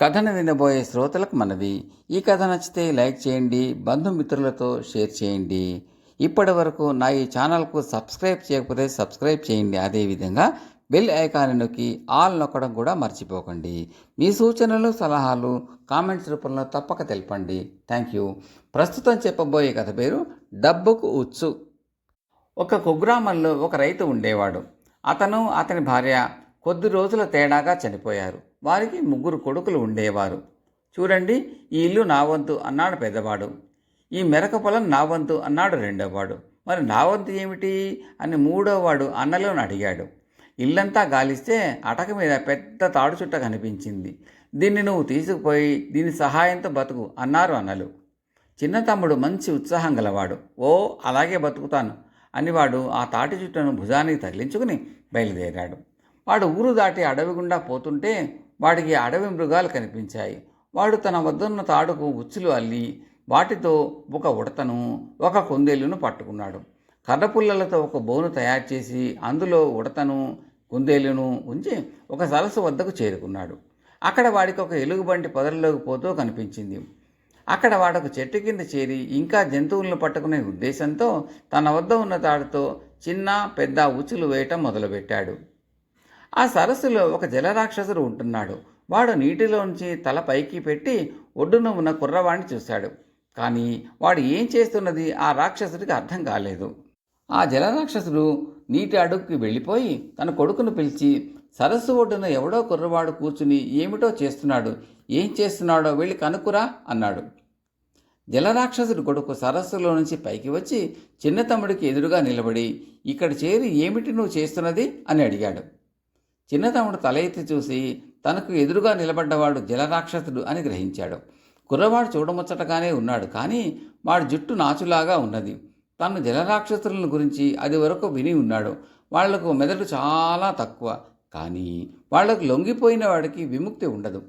కథను వినబోయే శ్రోతలకు మనవి. ఈ కథ నచ్చితే లైక్ చేయండి బంధుమిత్రులతో షేర్ చేయండి. ఇప్పటి వరకు నా ఈ ఛానల్కు సబ్స్క్రైబ్ చేయకపోతే సబ్స్క్రైబ్ చేయండి. అదేవిధంగా బెల్ ఐకాన్ నొక్కి ఆల్ నొక్కడం కూడా మర్చిపోకండి. మీ సూచనలు సలహాలు కామెంట్స్ రూపంలో తప్పక తెలపండి. Thank you. ప్రస్తుతం చెప్పబోయే కథ పేరు డబ్బుకు ఉచ్చు. ఒక కుగ్రామంలో ఒక రైతు ఉండేవాడు. అతను అతని భార్య కొద్ది రోజుల తేడాగా చనిపోయారు. వారికి ముగ్గురు కొడుకులు ఉండేవారు. చూడండి ఈ ఇల్లు నా వంతు అన్నాడు పెద్దవాడు. ఈ మెరక పొలం నా వంతు అన్నాడు రెండోవాడు. మరి నా వంతు ఏమిటి? అని మూడోవాడు అన్నలోని అడిగాడు. ఇల్లంతా గాలిస్తే అటక మీద పెద్ద తాడు చుట్ట కనిపించింది. దీన్ని నువ్వు తీసుకుపోయి దీని సహాయంతో బతుకు అన్నారు అన్నలు. చిన్న తమ్ముడు మంచి ఉత్సాహం గలవాడు. ఓ అలాగే బతుకుతాను అని వాడు ఆ తాటి చుట్టను భుజానికి తగిలించుకుని బయలుదేరాడు. వాడు ఊరు దాటి అడవి గుండా పోతుంటే వాడికి అడవి మృగాలు కనిపించాయి. వాడు తన వద్దన్న తాడుకు ఉచ్చులు అల్లి వాటితో ఒక ఉడతను ఒక కుందేలును పట్టుకున్నాడు. కర్రపుల్లలతో ఒక బోను తయారు చేసి అందులో ఉడతను కుందేలును ఉంచి ఒక సరస్సు వద్దకు చేరుకున్నాడు. అక్కడ వాడికి ఒక ఎలుగుబంటి పొదల్లోకి పోతూ కనిపించింది. అక్కడ వాడొక చెట్టు కింద చేరి ఇంకా జంతువులను పట్టుకునే ఉద్దేశంతో తన వద్ద ఉన్న తాడుతో చిన్న పెద్ద ఉచ్చులు వేయటం మొదలుపెట్టాడు. ఆ సరస్సులో ఒక జలరాక్షసుడు ఉంటున్నాడు. వాడు నీటిలోంచి తల పైకి పెట్టి ఒడ్డున ఉన్న కుర్రవాణ్ణి చూశాడు. కానీ వాడు ఏం చేస్తున్నది ఆ రాక్షసుడికి అర్థం కాలేదు. ఆ జలరాక్షసుడు నీటి అడుగుకి వెళ్ళిపోయి తన కొడుకును పిలిచి సరస్సు ఒడ్డున ఎవడో కుర్రవాడు కూర్చుని ఏమిటో చేస్తున్నాడు? ఏం చేస్తున్నాడో వెళ్ళి కనుక్కురా అన్నాడు. జలరాక్షసుడు కొడుకు సరస్సులో నుంచి పైకి వచ్చి చిన్న తమ్ముడికి ఎదురుగా నిలబడి ఇక్కడ చేరి ఏమిటి నువ్వు చేస్తున్నది? అని అడిగాడు. చిన్న తమ్ముడు తల ఎత్తి చూసి తనకు ఎదురుగా నిలబడ్డవాడు జలరాక్షసుడు అని గ్రహించాడు. కుర్రవాడు చూడముచ్చటగానే ఉన్నాడు కానీ వాడి జుట్టు నాచులాగా ఉన్నది. తను జలరాక్షసులను గురించి అది వరకు విని ఉన్నాడు. వాళ్ళకు మెదడు చాలా తక్కువ కానీ వాళ్ళకు లొంగిపోయిన వాడికి విముక్తి ఉండదు.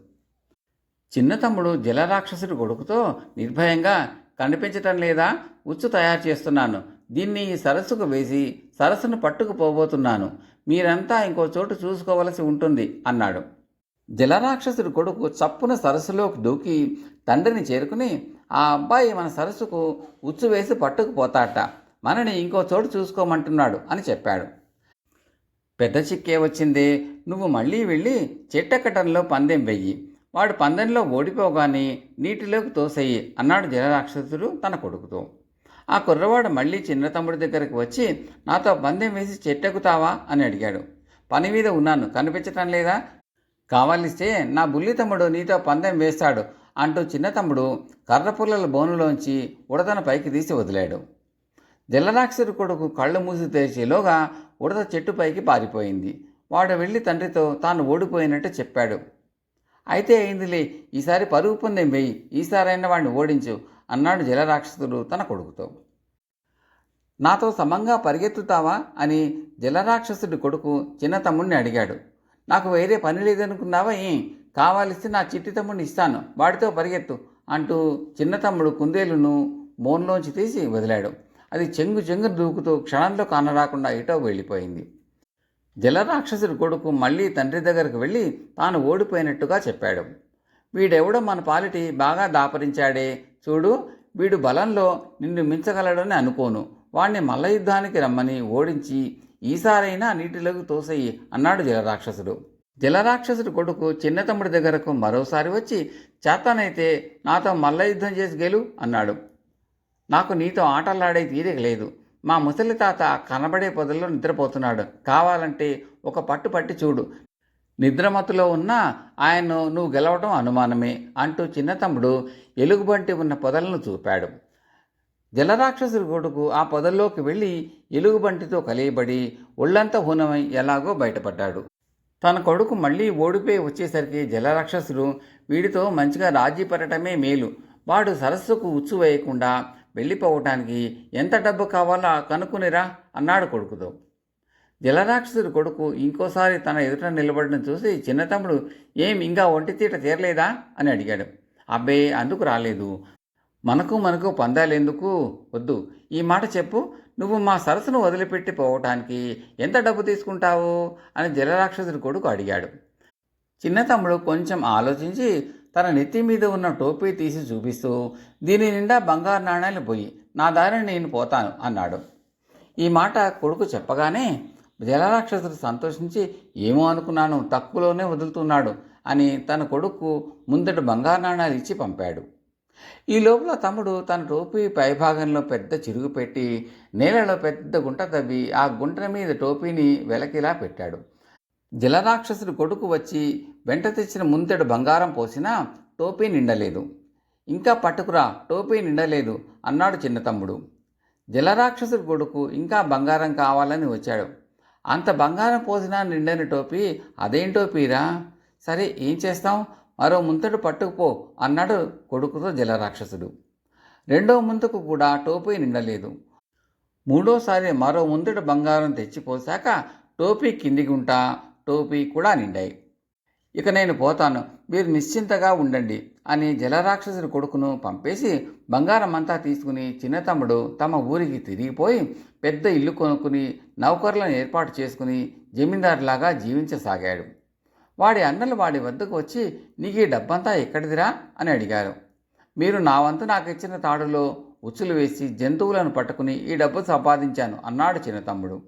చిన్న తమ్ముడు జలరాక్షసుడి కొడుకుతో నిర్భయంగా కనిపించటం లేదా? ఉచ్చు తయారు చేస్తున్నాను. దీన్ని ఈ సరస్సుకు వేసి సరస్సును పట్టుకుపోబోతున్నాను. మీరంతా ఇంకో చోటు చూసుకోవలసి ఉంటుంది అన్నాడు. జలరాక్షసుడి కొడుకు చప్పున సరస్సులోకి దూకి తండ్రిని చేరుకుని ఆ అబ్బాయి మన సరస్సుకు ఉచ్చు వేసి పట్టుకుపోతాట. మనని ఇంకో చోటు చూసుకోమంటున్నాడు అని చెప్పాడు. పెద్ద చిక్కే వచ్చిందే. నువ్వు మళ్ళీ వెళ్ళి చెట్టెక్కటంలో పందెం వెయ్యి. వాడు పందెంలో ఓడిపోగానే నీటిలోకి తోసేయి అన్నాడు జలరాక్షసుడు తన కొడుకుతో. ఆ కుర్రవాడు మళ్ళీ చిన్న తమ్ముడి దగ్గరకు వచ్చి నాతో పందెం వేసి చెట్టెక్కుతావా? అని అడిగాడు. పని మీద ఉన్నాను. కనిపించటం లేదా? కావాలిస్తే నా బుల్లి తమ్ముడు నీతో పందెం వేస్తాడు అంటూ చిన్న తమ్ముడు కర్రపుల్లల బోనులోంచి ఉడతను పైకి తీసి వదిలాడు. జలరాక్షసుడి కొడుకు కళ్ళు మూసి తెరిచేలోగా ఉడత చెట్టు పైకి పారిపోయింది. వాడు వెళ్ళి తండ్రితో తాను ఓడిపోయినట్టు చెప్పాడు. అయితే అయిందిలే. ఈసారి పరుగు పొందేం వెయ్యి ఈసారైనా వాడిని ఓడించు. అన్నాడు జలరాక్షసుడు తన కొడుకుతో. నాతో సమంగా పరిగెత్తుతావా? అని జలరాక్షసుడి కొడుకు చిన్న తమ్ముడిని అడిగాడు. నాకు వేరే పని లేదనుకున్నావా ఏం? కావాలిస్తే నా చిట్టి తమ్ముడిని ఇస్తాను. వాడితో పరిగెత్తు అంటూ చిన్న తమ్ముడు కుందేలును మోన్లోంచి తీసి వదిలాడు. అది చెంగు చెంగు దూకుతూ క్షణంలో కానరాకుండా ఇటో వెళ్ళిపోయింది. జలరాక్షసుడి కొడుకు మళ్ళీ తండ్రి దగ్గరకు వెళ్ళి తాను ఓడిపోయినట్టుగా చెప్పాడు. వీడెవడో మన పాలిటి బాగా దాపరించాడే. చూడు వీడు బలంలో నిన్ను మించగలడని అనుకోను. వాణ్ణి మల్ల యుద్ధానికి రమ్మని ఓడించి ఈసారైనా నీటిలోకి తోసేయి అన్నాడు జలరాక్షసుడు. జలరాక్షసుడి కొడుకు చిన్నతమ్ముడి దగ్గరకు మరోసారి వచ్చి చేతనైతే నాతో మల్ల యుద్ధం చేసి గెలు అన్నాడు. నాకు నీతో ఆటలాడే తీరిక లేదు. మా ముసలి తాత కనబడే పొదల్లో నిద్రపోతున్నాడు. కావాలంటే ఒక పట్టు పట్టి చూడు. నిద్రమతులో ఉన్న ఆయన్ను నువ్వు గెలవటం అనుమానమే అంటూ చిన్నతమ్ముడు ఎలుగుబంటి ఉన్న పొదలను చూపాడు. జలరాక్షసుడి కొడుకు ఆ పొదల్లోకి వెళ్ళి ఎలుగుబంటితో కలియబడి ఒళ్ళంతా హూనమై ఎలాగో బయటపడ్డాడు. తన కొడుకు మళ్ళీ ఓడిపోయి వచ్చేసరికి జలరాక్షసుడు వీడితో మంచిగా రాజీ పడటమే మేలు. వాడు సరస్సుకు ఉచ్చు వేయకుండా వెళ్ళిపోవటానికి ఎంత డబ్బు కావాలో కనుక్కునిరా అన్నాడు కొడుకుతో. జలరాక్షసుడి కొడుకు ఇంకోసారి తన ఎదుట నిలబడిన చూసి చిన్న తమ్ముడు ఏం ఇంకా ఒంటి తీట తీరలేదా? అని అడిగాడు. అబ్బే అందుకు రాలేదు. మనకు మనకు పందాలెందుకు? వద్దు. ఈ మాట చెప్పు. నువ్వు మా సరస్సును వదిలిపెట్టి పోవటానికి ఎంత డబ్బు తీసుకుంటావు? అని జలరాక్షసుడి కొడుకు అడిగాడు. చిన్న తమ్ముడు కొంచెం ఆలోచించి తన నెత్తి మీద ఉన్న టోపీ తీసి చూపిస్తూ దీని నిండా బంగారు నాణ్యాలు పోయి నా దారిని నేను పోతాను అన్నాడు. ఈ మాట కొడుకు చెప్పగానే జలరాక్షసుడు సంతోషించి ఏమో అనుకున్నాను తక్కువలోనే వదులుతున్నాడు అని తన కొడుకు ముందట బంగారు నాణాలు ఇచ్చి పంపాడు. ఈ లోపల తమ్ముడు తన టోపీ పైభాగంలో పెద్ద చిరుగు పెట్టి నేలలో పెద్ద గుంట తవ్వి ఆ గుంట మీద టోపీని వెలకిలా పెట్టాడు. జలరాక్షసుడు కొడుకు వచ్చి వెంట తెచ్చిన ముంతెడు బంగారం పోసినా టోపీ నిండలేదు. ఇంకా పట్టుకురా టోపీ నిండలేదు అన్నాడు చిన్న తమ్ముడు. జలరాక్షసుడి కొడుకు ఇంకా బంగారం కావాలని వచ్చాడు. అంత బంగారం పోసినా నిండని టోపీ అదేం టోపీరా సరే ఏం చేస్తాం? మరో ముంతడు పట్టుకుపో అన్నాడు కొడుకుతో జలరాక్షసుడు. రెండో ముంతకు కూడా టోపీ నిండలేదు. మూడోసారి మరో ముందుడు బంగారం తెచ్చిపోశాక టోపీ కిందిగుంటా టోపీ కూడా నిండాయి. ఇక నేను పోతాను మీరు నిశ్చింతగా ఉండండి అని జలరాక్షసుడి కొడుకును పంపేసి బంగారం అంతా తీసుకుని చిన్న తమ్ముడు తమ ఊరికి తిరిగిపోయి పెద్ద ఇల్లు కొనుక్కుని నౌకర్లను ఏర్పాటు చేసుకుని జమీందారులాగా జీవించసాగాడు. వాడి అన్నలు వాడి వద్దకు వచ్చి నీకు ఈ డబ్బంతా ఎక్కడిదిరా? అని అడిగారు. మీరు నా వంతు నాకు ఇచ్చిన తాడులో ఉచ్చులు వేసి జంతువులను పట్టుకుని ఈ డబ్బు సంపాదించాను అన్నాడు చిన్న తమ్ముడు.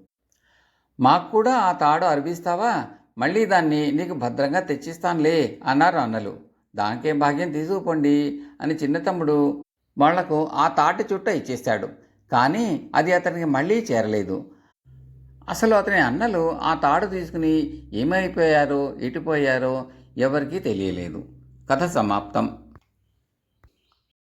మాకు కూడా ఆ తాడు అరిపిస్తావా మళ్ళీ దాన్ని నీకు భద్రంగా తెచ్చిస్తానులే అన్నారు అన్నలు. దానికేం భాగ్యం తీసుకుపోండి అని చిన్న తమ్ముడు వాళ్ళకు ఆ తాటి చుట్ట ఇచ్చేశాడు. కానీ అది అతనికి మళ్ళీ చేరలేదు. అసలు అతని అన్నలు ఆ తాడు తీసుకుని ఏమైపోయారో ఎటుపోయారో ఎవరికీ తెలియలేదు. కథ సమాప్తం.